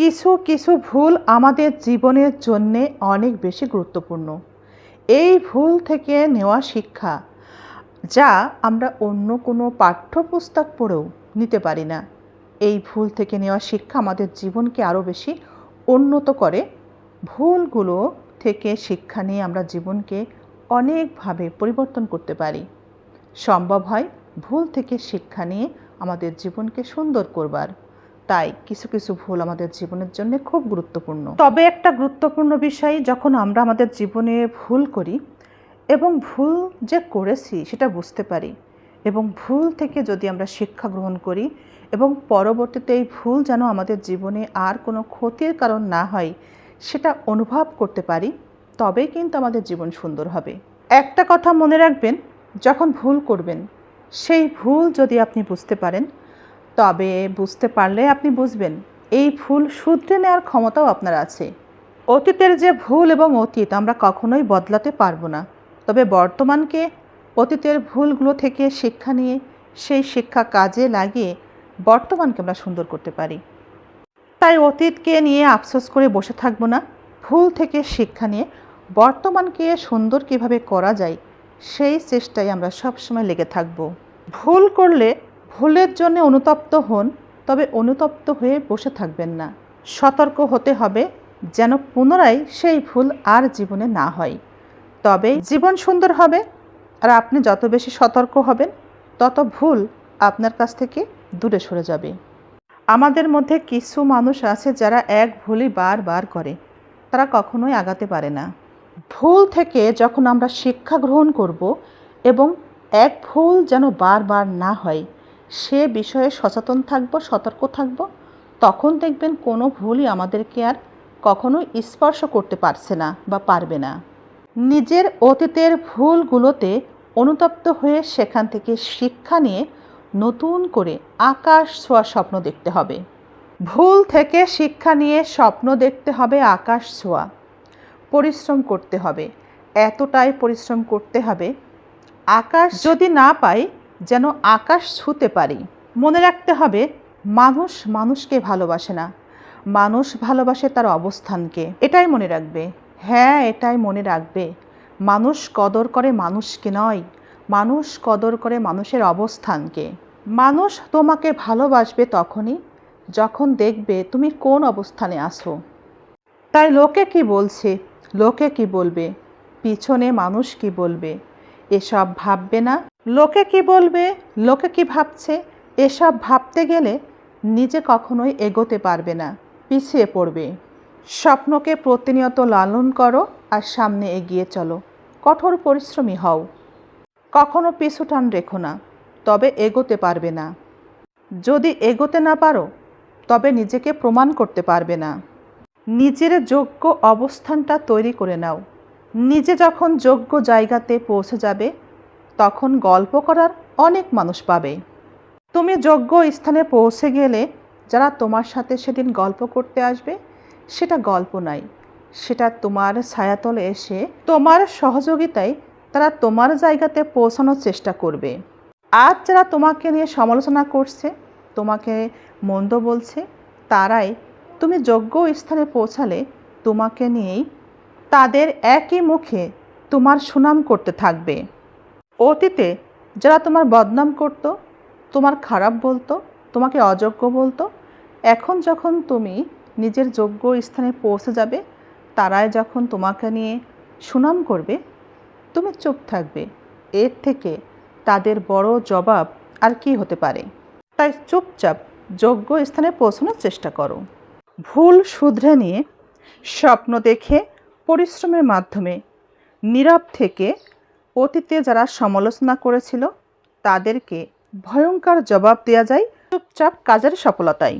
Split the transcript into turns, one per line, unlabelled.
কিছু কিছু ভুল আমাদের জীবনের জন্যে অনেক বেশি গুরুত্বপূর্ণ। এই ভুল থেকে নেওয়া শিক্ষা, যা আমরা অন্য কোনো পাঠ্যপুস্তক পড়েও নিতে পারি না। এই ভুল থেকে নেওয়া শিক্ষা আমাদের জীবনকে আরও বেশি উন্নত করে। ভুলগুলো থেকে শিক্ষা নিয়ে আমরা জীবনকে অনেকভাবে পরিবর্তন করতে পারি। সম্ভব হয় ভুল থেকে শিক্ষা নিয়ে আমাদের জীবনকে সুন্দর করবার। তাই কিছু কিছু ভুল আমাদের জীবনের জন্য খুব গুরুত্বপূর্ণ। তবে একটা গুরুত্বপূর্ণ বিষয়, যখন আমরা আমাদের জীবনে ভুল করি এবং ভুল যে করেছি সেটা বুঝতে পারি এবং ভুল থেকে যদি আমরা শিক্ষা গ্রহণ করি এবং পরবর্তীতে এই ভুল যেন আমাদের জীবনে আর কোনো ক্ষতির কারণ না হয়, সেটা অনুভব করতে পারি, তবেই কিন্তু আমাদের জীবন সুন্দর হবে। একটা কথা মনে রাখবেন, যখন ভুল করবেন, সেই ভুল যদি আপনি বুঝতে পারেন তবে বুঝতে পারলে আপনি বুঝবেন, এই ভুল শুধরে নেওয়ার ক্ষমতাও আপনার আছে। অতীতের যে ভুল এবং অতীত আমরা কখনোই বদলাতে পারব না। তবে বর্তমানকে অতীতের ভুলগুলো থেকে শিক্ষা নিয়ে সেই শিক্ষা কাজে লাগিয়ে বর্তমানকে আমরা সুন্দর করতে পারি। তাই অতীতকে নিয়ে আফসোস করে বসে থাকব না। ভুল থেকে শিক্ষা নিয়ে বর্তমানকে সুন্দর কীভাবে করা যায়, সেই চেষ্টায় আমরা সবসময় লেগে থাকব। ভুল করলে ভুলের জন্য অনুতপ্ত হন, তবে অনুতপ্ত হয়ে বসে থাকবেন না। সতর্ক হতে হবে যেন পুনরায় সেই ভুল আর জীবনে না হয়। তবে জীবন সুন্দর হবে আর আপনি যত বেশি সতর্ক হবেন, তত ভুল আপনার কাছ থেকে দূরে সরে যাবে। আমাদের মধ্যে কিছু মানুষ আছে যারা এক ভুলই বারবার করে। তারা কখনোই আগাতে পারে না। ভুল থেকে যখন আমরা শিক্ষা গ্রহণ করব এবং এক ভুল যেন বারবার না হয় সে বিষয়ে সচেতন থাকব, সতর্ক থাকব, তখন দেখবেন কোনো ভুলই আমাদেরকে আর কখনোই স্পর্শ করতে পারছে না বা পারবে না। নিজের অতীতের ভুলগুলোতে অনুতপ্ত হয়ে সেখান থেকে শিক্ষা নিয়ে নতুন করে আকাশ ছোঁয়া স্বপ্ন দেখতে হবে। ভুল থেকে শিক্ষা নিয়ে স্বপ্ন দেখতে হবে আকাশ ছোঁয়া। পরিশ্রম করতে হবে। এতটাই পরিশ্রম করতে হবে। আকাশ যদি না পাই যেন আকাশ ছুঁতে পারি। মনে রাখতে হবে, মানুষ মানুষকে ভালোবাসে না। মানুষ ভালোবাসে তার অবস্থানকে। এটাই মনে রাখবে। হ্যাঁ এটাই মনে রাখবে। মানুষ কদর করে মানুষকে নয়। মানুষ কদর করে মানুষের অবস্থানকে। মানুষ তোমাকে ভালোবাসবে তখনই যখন দেখবে তুমি কোন অবস্থানে আসো তাই লোকে কি বলছে? লোকে কি বলবে? পিছনে মানুষ কি বলবে? এসব ভাববে না? লোকে কি বলবে, লোকে কি ভাবছে, এসব ভাবতে গেলে নিজে কখনোই এগোতে পারবে না, পিছিয়ে পড়বে। স্বপ্নকে প্রতিনিয়ত লালন করো আর সামনে এগিয়ে চলো, কঠোর পরিশ্রমী হও। কখনো পিছু টান রেখো না, তবে এগোতে পারবে না। যদি এগোতে না পারো, তবে নিজেকে প্রমাণ করতে পারবে না। নিজের যোগ্য অবস্থানটা তৈরি করে নাও। নিজে যখন যোগ্য জায়গাতে পৌঁছে যাবে তখন গল্প করার অনেক মানুষ পাবে। তুমি যোগ্য স্থানে পৌঁছে গেলে যারা তোমার সাথে সেদিন গল্প করতে আসবে, সেটা গল্প নাই সেটা তোমার ছায়াতলে এসে তোমার সহযোগিতায় তারা তোমার জায়গাতে পৌঁছানোর চেষ্টা করবে। আজ যারা তোমাকে নিয়ে সমালোচনা করছে, তোমাকে মন্দ বলছে, তারাই তুমি যোগ্য স্থানে পৌঁছালে তোমাকে নিয়েই তাদের একই মুখে তোমার সুনাম করতে থাকবে। অতীতে যারা তোমার বদনাম করত, তোমার খারাপ বলতো, তোমাকে অযোগ্য বলতো, এখন যখন তুমি নিজের যোগ্য স্থানে পৌঁছে যাবে, তারাই যখন তোমাকে নিয়ে সুনাম করবে, তুমি চুপ থাকবে। এর থেকে তাদের বড় জবাব আর কি হতে পারে? তাই চুপচাপ যোগ্য স্থানে পৌঁছানোর চেষ্টা করো। ভুল শুধরে নিয়ে স্বপ্ন দেখে, পরিশ্রমের মাধ্যমে, নীরব থেকে অতীতে যারা সমালোচনা করেছিল তাদেরকে ভয়ঙ্কর জবাব দেওয়া যায়। চুপচাপ কাজের সফলতায়।